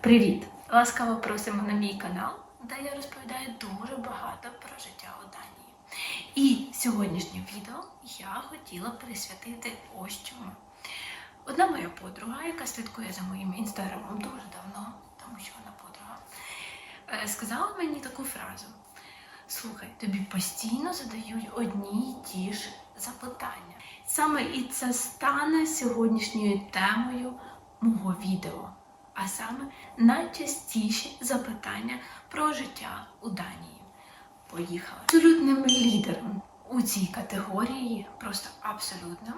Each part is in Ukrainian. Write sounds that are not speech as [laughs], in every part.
Привіт! Ласкаво просимо на мій канал, де я розповідаю дуже багато про життя у Данії. І сьогоднішнє відео я хотіла присвятити ось чому. Одна моя подруга, яка слідкує за моїм інстаграмом дуже давно, тому що вона подруга, е, сказала мені таку фразу: Слухай, тобі постійно задають одні й ті ж запитання. Саме і це стане сьогоднішньою темою мого відео, а саме найчастіші запитання про життя у Данії. Поїхали. Абсолютним лідером у цій категорії, просто абсолютним,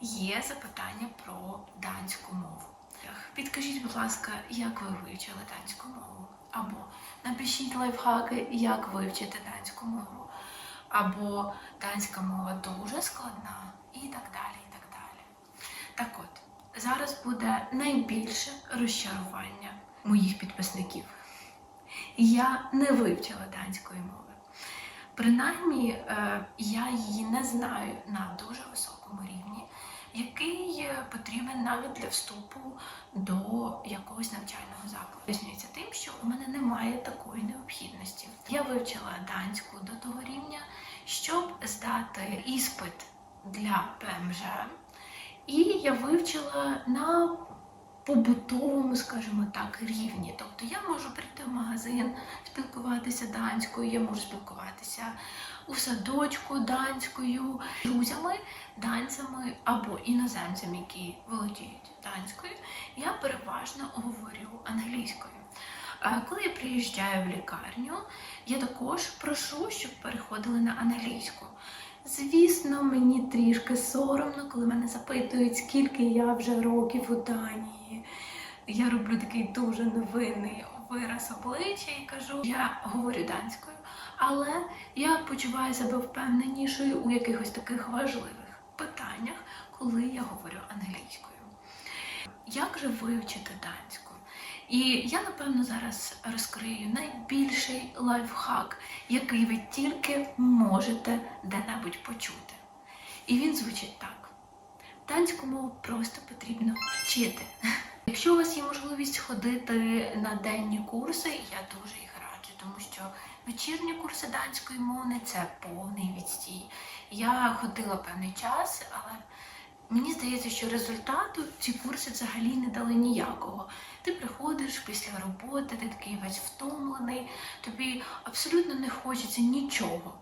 є запитання про данську мову. Підкажіть, будь ласка, як ви вивчили данську мову? Або напишіть лайфхаки, як вивчити данську мову. Або данська мова дуже складна і так далі. і так далі. Так от, зараз буде найбільше розчарування моїх підписників. Я не вивчила данської мови. Принаймні, е, я її не знаю на дуже високому рівні, який потрібен навіть для вступу до якогось навчального закладу. Пояснюється тим, що у мене немає такої необхідності. Я вивчила данську до того рівня, щоб здати іспит для ПМЖ, і я вивчила на побутовому, скажімо так, рівні. Тобто я можу прийти в магазин, спілкуватися данською, я можу спілкуватися у садочку данською, друзями, данцями або іноземцями, які володіють данською. Я переважно говорю англійською. Коли я приїжджаю в лікарню, я також прошу, щоб переходили на англійську. Звісно, мені трішки соромно, коли мене запитують, скільки я вже років у Данії. Я роблю такий дуже невинний вираз обличчя і кажу, я говорю данською, але я почуваю себе впевненішою у якихось таких важливих питаннях, коли я говорю англійською. Як же вивчити данську? І я, напевно, зараз розкрию найбільший лайфхак, який ви тільки можете де-небудь почути. І він звучить так: данську мову просто потрібно вчити. Якщо у вас є можливість ходити на денні курси, я дуже їх раджу, тому що вечірні курси данської мови це повний відстій. Я ходила певний час, але Мені здається, що результату ці курси взагалі не дали ніякого. Ти приходиш після роботи, ти такий весь втомлений, тобі абсолютно не хочеться нічого,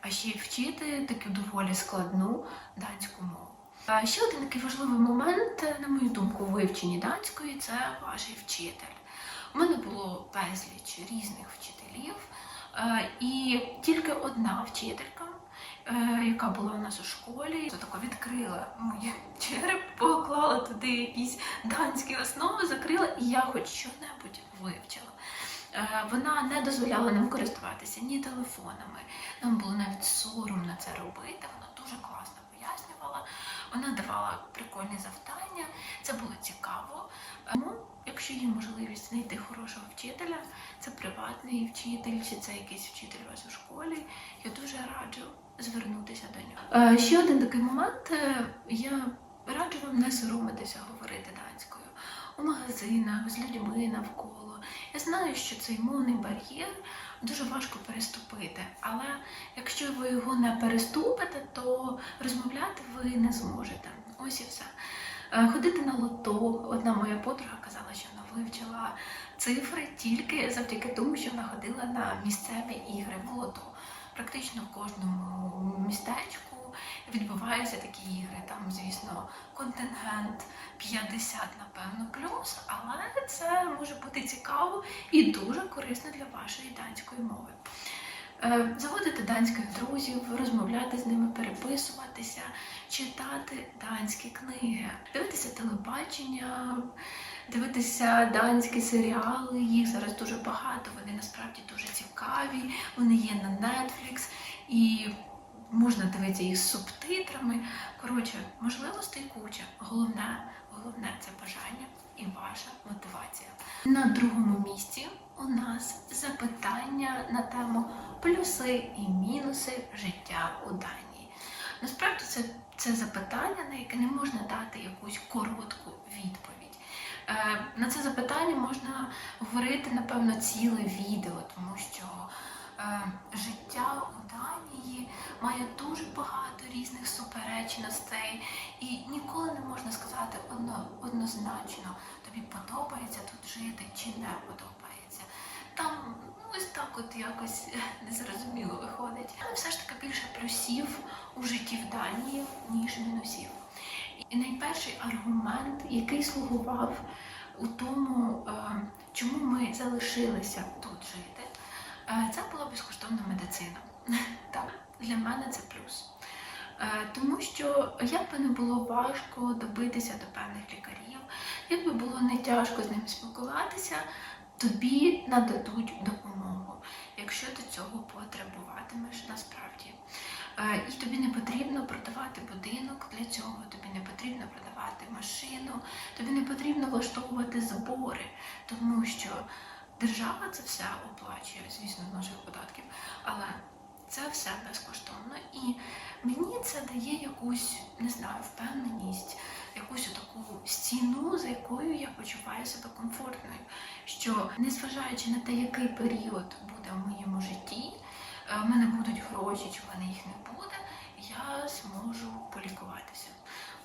а ще й вчити таку доволі складну данську мову. А ще один такий важливий момент, на мою думку, у вивченні данської це ваш вчитель. У мене було безліч різних вчителів, е, і тільки одна вчителька яка була у нас у школі, то тако відкрила моє [laughs] череп, поклала туди якісь данські основи, закрила, і я хоч що-небудь вивчила. Е, Вона не дозволяла нам користуватися ні телефонами. Нам було навіть соромно це робити. Вона дуже класно пояснювала. Вона давала прикольні завдання, це було цікаво. Якщо є можливість знайти хорошого вчителя, це приватний вчитель, чи це якийсь вчитель у вас у школі, я дуже раджу звернутися до нього. Е, ще один такий момент. е, Я раджу вам не соромитися говорити данською у магазинах з людьми навколо. Я знаю, що цей мовний бар'єр дуже важко переступити, але якщо ви його не переступите, то розмовляти ви не зможете. Ось і все. Е, Ходити на лото. Одна моя подруга вивчила цифри тільки завдяки тому, що вона ходила на місцеві ігри в лото. Практично в кожному містечку відбуваються такі ігри. Там, звісно, контингент 50, напевно, плюс, але це може бути цікаво і дуже корисно для вашої данської мови. Е, Заводити данських друзів, розмовляти з ними, переписуватися, читати данські книги, дивитися телебачення, дивитися данські серіали. Їх зараз дуже багато. Вони насправді дуже цікаві. Вони є на Netflix і можна дивитися їх з субтитрами. Коротше, можливостей куча. Головне, головне це бажання і ваша мотивація. На другому місці у нас запитання на тему плюси і мінуси життя у Данії. Насправді це, це запитання, на яке не можна дати якусь коротку відповідь. Е, На це запитання можна говорити, напевно, ціле відео, тому що е, життя у Данії має дуже багато різних суперечностей, і ніколи не можна сказати одно, однозначно, тобі подобається тут жити чи не подобається. Там ну, ось так от якось е, незрозуміло виходить. Але все ж таки більше плюсів у житті в Данії, ніж мінусів. І найперший аргумент, який слугував у тому, е, чому ми залишилися тут жити, е, це була безкоштовна медицина. [laughs] Так, для мене це плюс. Е, Тому що як би не було важко добитися до певних лікарів, як би було не тяжко з ними спілкуватися, тобі нададуть допомогу, якщо ти цього потребуватимеш насправді. Е, І тобі не потрібно продавати будинок для цього, тобі не потрібно продавати машину, тобі не потрібно влаштовувати збори, тому що держава це все оплачує, звісно, з наших податків, але це все безкоштовно. І мені це дає якусь, не знаю, впевненість, якусь таку стіну, за якою я почуваю себе комфортною. Що незважаючи на те, який період буде в моєму житті, е, в мене будуть гроші, чи в мене їх не буде, я зможу полікуватися.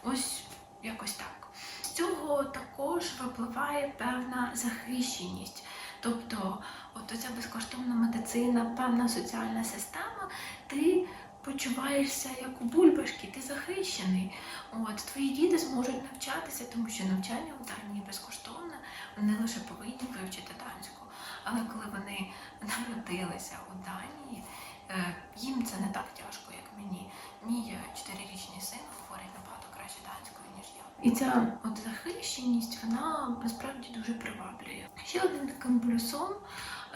Ось якось так. З цього також випливає певна захищеність. Тобто, от оця безкоштовна медицина, певна соціальна система, ти почуваєшся як у бульбашки, ти захищений. От твої діти зможуть навчатися, тому що навчання у Данії безкоштовне, вони лише повинні вивчити данську. Але коли вони народилися у Данії, е, їм це не так тяжко, як мені. Мій е, чотирирічний син говорить набагато краще данською, ніж я. І ця от захищеність, вона насправді дуже приваблює. Ще одним таким плюсом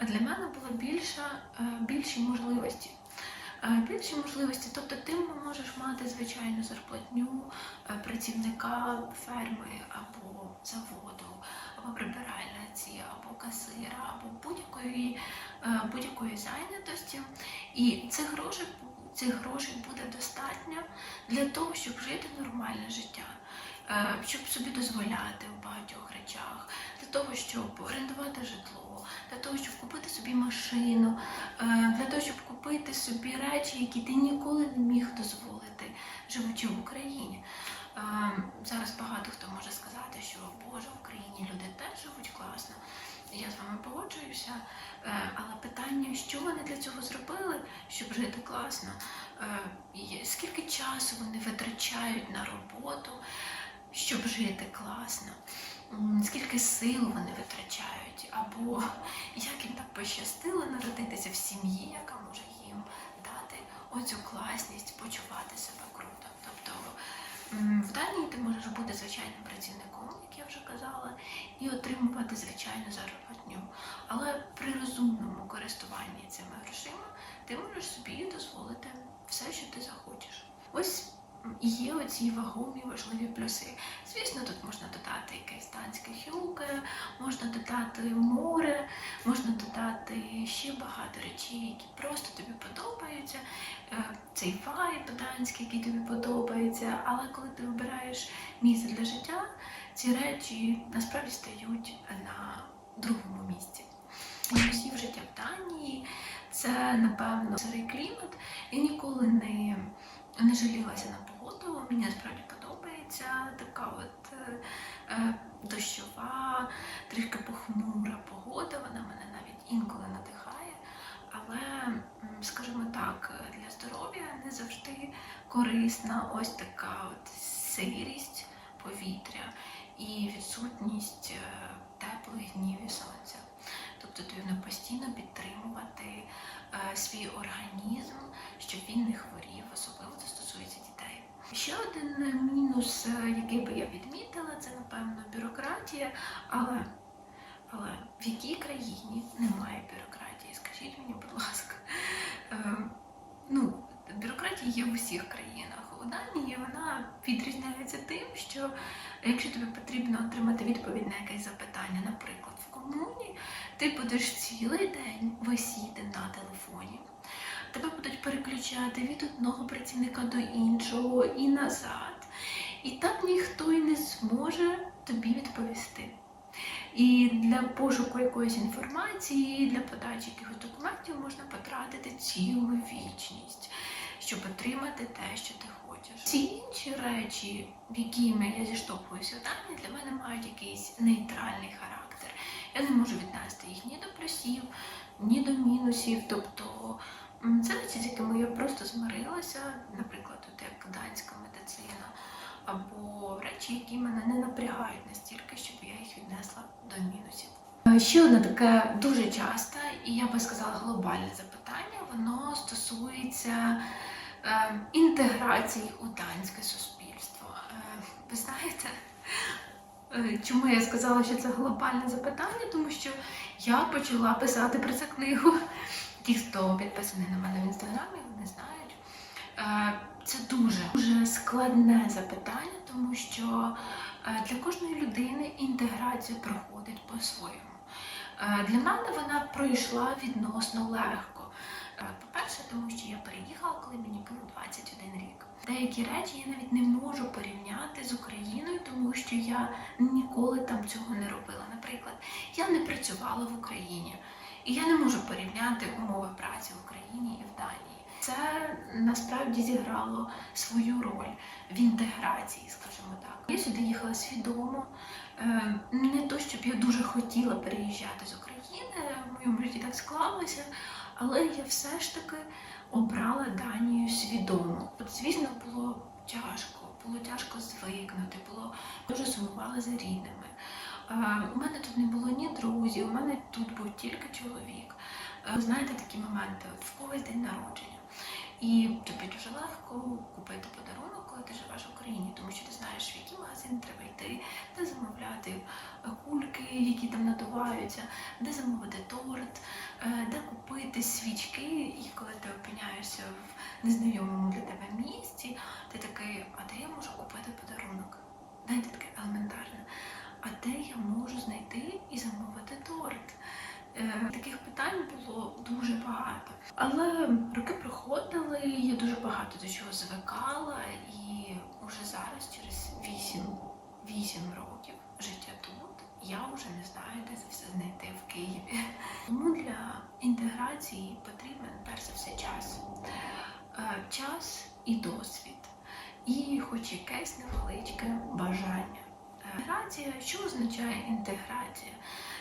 для мене було більше, е, більші можливості. Е, Більші можливості, тобто ти можеш мати звичайну зарплатню е, працівника ферми або заводу, або прибиральниці, або касира, або будь-якої е, будь-якої зайнятості. І цих грошей, цих грошей буде достатньо для того, щоб жити нормальне життя, щоб собі дозволяти в багатьох речах, для того, щоб орендувати житло, для того, щоб купити собі машину, е, для того, щоб купити собі речі, які ти ніколи не міг дозволити, живучи в Україні. Е, Зараз багато хто може сказати, що Боже, в Україні люди теж живуть класно. Я з вами погоджуюся, Е, але питання, що вони для цього зробили, щоб жити класно, Е, скільки часу вони витрачають на роботу, щоб жити класно, скільки сил вони витрачають, або як їм так пощастило народитися в сім'ї, яка може їм дати оцю класність, почувати себе круто. Тобто в Данії ти можеш бути звичайним працівником, як я вже казала, і отримувати звичайну заробітню. Але при розумному користуванні цими грошима ти можеш собі дозволити все, що ти захочеш. Ось є оці вагомі важливі плюси. Звісно, тут можна додати якесь данське хюлке, можна додати море, можна додати ще багато речей, які просто тобі подобаються. Е, Цей вайб данський, який тобі подобається. Але коли ти вибираєш місце для життя, ці речі насправді стають на другому місці. Плюсів життя в Данії це, напевно, сирий клімат. Я ніколи не, не жалілася на. Мені насправді подобається така от е, е, дощова, трішки похмура погода. Вона мене навіть інколи надихає. Але, скажімо так, для здоров'я не завжди корисна ось така от сирість повітря і відсутність е, теплих днів і сонця. Тобто потрібно постійно підтримувати е, свій організм, щоб він не хворів, особливо це стосується дітей. Ще один е, мінус, е, який би я відмітила, це напевно бюрократія. Але, але в якій країні немає бюрократії? Скажіть мені, будь ласка. Е, ну, бюрократія є в усіх країнах. У Данії вона відрізняється тим, що якщо тобі потрібно отримати відповідь на якесь запитання, наприклад, в комуні, ти будеш цілий день висіти на телефоні. Тебе будуть переключати від одного працівника до іншого і назад. І так ніхто і не зможе тобі відповісти. І для пошуку якоїсь інформації, для подачі якихось документів можна потратити цілу вічність, щоб отримати те, що ти хочеш. Всі інші речі, якими я зіштовхуюся в Данії, для мене мають якийсь нейтральний характер. Я не можу віднести їх ні до плюсів, ні до мінусів. Тобто це речі, з якими я просто змирилася, наприклад, от як данська медицина, або речі, які мене не напрягають настільки, щоб я їх віднесла до мінусів. Е, Ще одне таке дуже часте, і я би сказала глобальне запитання, воно стосується е, інтеграції у данське суспільство. Е, ви знаєте, е, чому я сказала, що це глобальне запитання? Тому що я почала писати про це книгу. Ті, хто підписаний на мене в інстаграмі, вони знають. Е, Це дуже дуже складне запитання, тому що е, для кожної людини інтеграція проходить по-своєму. Е, Для мене вона пройшла відносно легко. По-перше, тому що я переїхала, коли мені було 21 рік. Деякі речі я навіть не можу порівняти з Україною, тому що я ніколи там цього не робила. Наприклад, я не працювала в Україні, і я не можу порівняти умови праці в Україні і в Данії. Це насправді зіграло свою роль в інтеграції, скажімо так. Я сюди їхала свідомо. Е, Не то, щоб я дуже хотіла переїжджати з України, в моєму житті так склалося, але я все ж таки обрала Данію свідомо. От, звісно, було тяжко, було тяжко звикнути, було дуже сумувала за рідними. У мене тут не було ні друзів, у мене тут був тільки чоловік. Е, Знаєте, такі моменти, от в когось день народження. І тобі дуже легко купити подарунок, коли ти живеш в Україні, тому що ти знаєш, в який магазин треба йти, де замовляти е, кульки, які там надуваються, де замовити торт, е, де купити свічки. І коли ти опиняєшся в незнайомому для тебе місці, ти такий, а де я можу купити подарунок? Знаєте, таке елементарне. А де я можу і замовити торт? Е, Таких питань було дуже багато. Але роки проходили, я дуже багато до чого звикала, і уже зараз, через 8, 8 років життя тут, я вже не знаю, де це все знайти в Києві. Тому для інтеграції потрібен перш за все час. Е, Час і досвід, і хоч якесь невеличке бажання. Інтеграція, що означає інтеграція?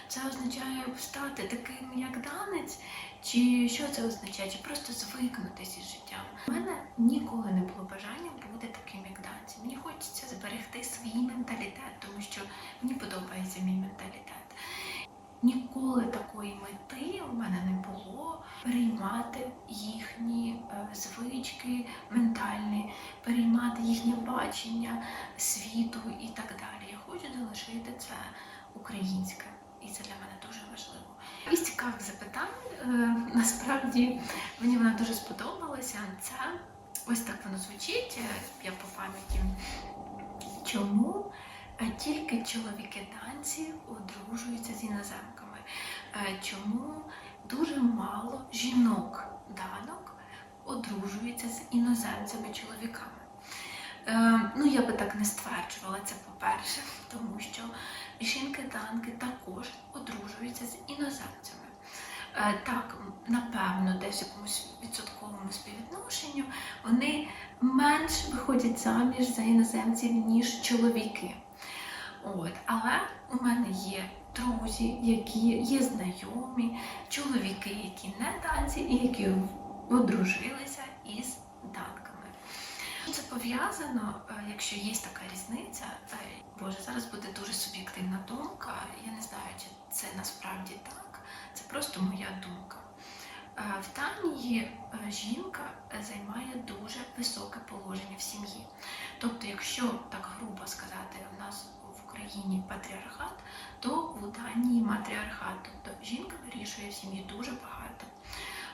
Це означає стати таким, як данець, чи що це означає? Чи просто звикнутися з життям? У мене ніколи не було бажання бути таким, як данці. Мені хочеться зберегти свій менталітет, тому що мені подобається мій менталітет. Ніколи такої мети у мене не було переймати їхні е, звички ментальні, переймати їхнє бачення світу і так далі. Я хочу залишити це українське, і це для мене дуже важливо. Із цікавих запитань е, насправді мені вона дуже сподобалася. Це ось так воно звучить. е, Я по пам'яті. Чому е, тільки чоловіки данці одружуються з іноземками? Чому дуже мало жінок данок одружуються з іноземцями чоловіками? Е, ну, я би так не стверджувала це по-перше, [laughs] тому що жінки-данки також одружуються з іноземцями. Е, Так, напевно, десь в якомусь відсотковому співвідношенню вони менш виходять заміж за іноземців, ніж чоловіки. От, але у мене є друзі, які є знайомі, чоловіки, які не данці, і які одружилися із пов'язано, е, якщо є така різниця, е, боже, зараз буде дуже суб'єктивна думка. Я не знаю, чи це насправді так. Це просто моя думка. Е, В Данії жінка займає дуже високе положення в сім'ї. Тобто, якщо так грубо сказати, у нас в Україні патріархат, то в Данії матріархат. Тобто жінка вирішує в сім'ї дуже багато.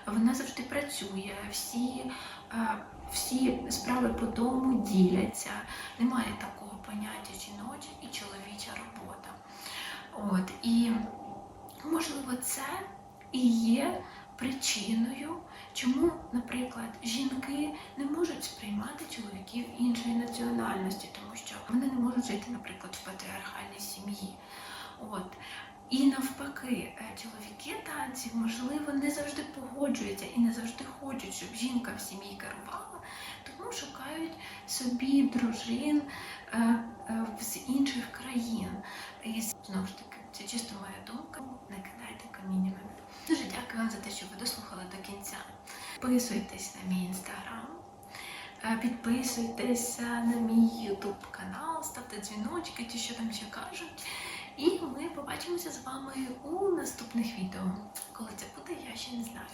Вона завжди працює, всі, е, всі справи по дому діляться. Немає такого поняття жіноча і чоловіча робота. От, і можливо, це і є причиною, чому, наприклад, жінки не можуть сприймати чоловіків іншої національності, тому що вони не можуть жити, наприклад, в патріархальній сім'ї. От. І навпаки, е, чоловіки танців, можливо, не завжди погоджуються і не завжди хочуть, щоб жінка в сім'ї керувала, тому шукають собі дружин е, е, з інших країн. І знову ж таки, це чисто моя думка. Не кидайте каміннями. Дуже дякую вам за те, що ви дослухали до кінця. Підписуйтесь на мій інстаграм. Підписуйтесь на мій ютуб канал, ставте дзвіночки, ті, що там ще кажуть. І ми побачимося з вами у наступних відео. Коли це буде, я ще не знаю.